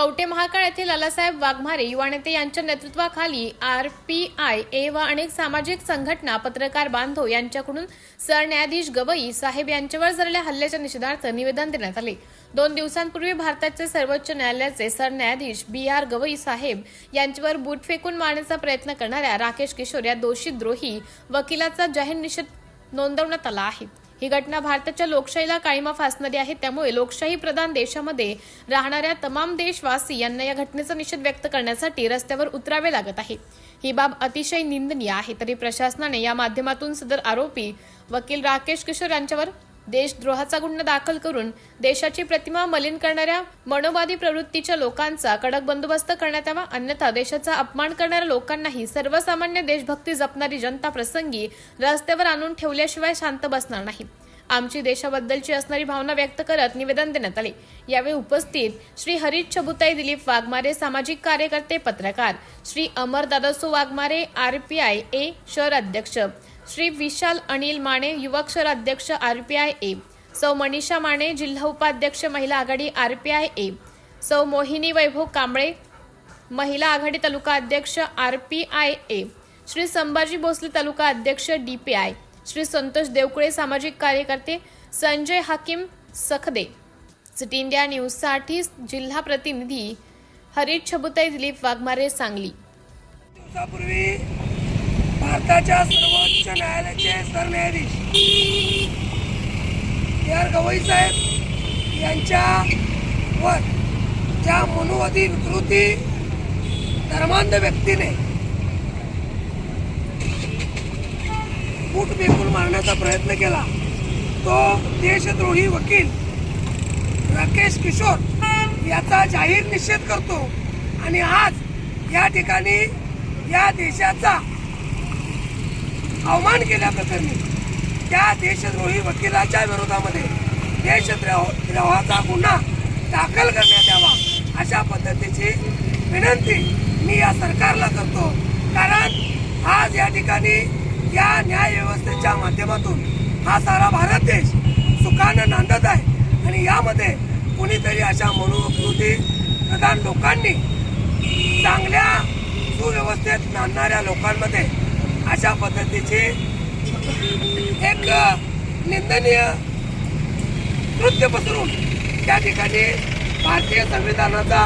कवटे महाकाळ येथील लालासाहेब वाघमारे युवा नेते यांच्या नेतृत्वाखाली आर पी आय ए व अनेक सामाजिक संघटना पत्रकार बांधव यांच्याकडून सरन्यायाधीश गवई साहेब यांच्यावर झालेल्या हल्ल्याच्या निषेधार्थ निवेदन देण्यात आले. दोन दिवसांपूर्वी भारताचे सर्वोच्च न्यायालयाचे सरन्यायाधीश बी आर गवई साहेब यांच्यावर बूट फेकून मारण्याचा प्रयत्न करणाऱ्या राकेश किशोर या दोषी द्रोही वकिलाचा जाहीर निषेध नोंदवण्यात आला आहे. ही घटना भारताच्या लोकशाहीला काळीमा फासणारी आहे. त्यामुळे लोकशाही प्रधान देशामध्ये राहणाऱ्या तमाम देशवासी यांना या घटनेचा निषेध व्यक्त करण्यासाठी रस्त्यावर उतरावे लागत आहे. ही बाब अतिशय निंदनीय आहे. तरी प्रशासनाने या माध्यमातून सदर आरोपी वकील राकेश किशोर यांच्यावर देशद्रोहाचा गुन्हा दाखल करून देशाची प्रतिमा मलिन करणाऱ्या मनोवादी प्रवृत्तीच्या लोकांचा कडक बंदोबस्त करण्यात यावा अन्यथा देशाचा अपमान करणाऱ्या लोकांनाही सर्वसामान्य देशभक्ती जपणारी जनता प्रसंगी रस्त्यावर आणून ठेवल्याशिवाय शांत बसणार नाही. आमची देशाबद्दलची असणारी भावना व्यक्त करत निवेदन देण्यात आले. यावेळी उपस्थित श्री हरीश छबुताई दिलीप वाघमारे सामाजिक कार्यकर्ते पत्रकार Shri Amar Dadaso Waghmare R P I A शहर अध्यक्ष श्री विशाल अनिल माने युवक्षर अध्यक्ष आर पी आय ए. सौ मनीषा माने जिल्हा उपाध्यक्ष महिला आघाडी आर पी आय ए. सौ मोहिनी वैभव कांबळे महिला आघाडी तालुका अध्यक्ष R P I A. Shri Sambhaji Bhosale तालुका अध्यक्ष D P I. Shri Santosh Devkule सामाजिक कार्यकर्ते संजय हाकीम सखदे. सिटी इंडिया न्यूजसाठी जिल्हा प्रतिनिधी हरीश छबुताई दिलीप वाघमारे सांगली. दिवसापूर्वी भारताच्या सर्वोच्च न्यायालयाचे सरन्यायाधीश. ए आर गवई साहेब यांच्यावर ज्या मनोवादी विकृती धर्मांध व्यक्तीने बूट फेकून मारण्याचा प्रयत्न केला तो देशद्रोही वकील राकेश किशोर याचा जाहीर निषेध करतो. आणि आज या ठिकाणी या देशाचा अवमान केल्याप्रकरणी त्या देशद्रोही वकिलाच्या विरोधामध्ये देशद्रोहाचा गुन्हा दाखल करण्यात यावा अशा पद्धतीची विनंती मी या सरकारला करतो. कारण आज या ठिकाणी या न्याय व्यवस्थेच्या माध्यमातून हा सारा भारत देश सुखानं नांदत आहे. आणि यामध्ये कुणीतरी अशा मनोकृती प्रधान लोकांनी चांगल्या सुव्यवस्थेत नांदणाऱ्या लोकांमध्ये अशा पद्धतीचे एक निंदनीय कृत्य पसरून त्या ठिकाणी भारतीय संविधानाचा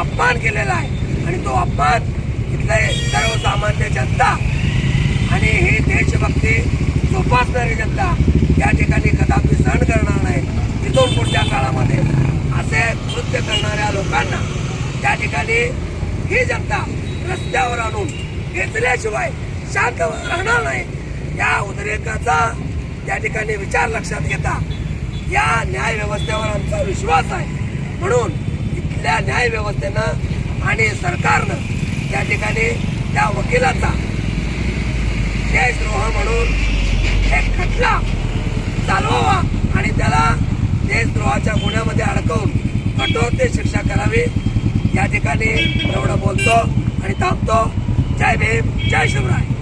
अपमान केलेला आहे. आणि तो अपमान इथले सर्वसामान्य जनता आणि ही देशभक्ती जोपासणारी जनता या ठिकाणी कदापि सहन करणार नाही. तिथून पुढच्या काळामध्ये असे कृत्य करणाऱ्या लोकांना त्या ठिकाणी ही जनता रस्त्यावर आणून घेतल्याशिवाय शांत राहणार नाही. या उद्रेकाचा त्या ठिकाणी विचार लक्षात घेता. या न्याय व्यवस्थेवर आमचा विश्वास आहे. म्हणून इथल्या न्याय व्यवस्थेनं आणि सरकारनं त्या ठिकाणी त्या वकिलाचा देशद्रोह म्हणून एक खटला चालवावा आणि त्याला देशद्रोहाच्या गुन्ह्यामध्ये अडकवून कठोर ते शिक्षा करावी. या ठिकाणी एवढं बोलतो आणि थांबतो. जय भीम जय शिवराय.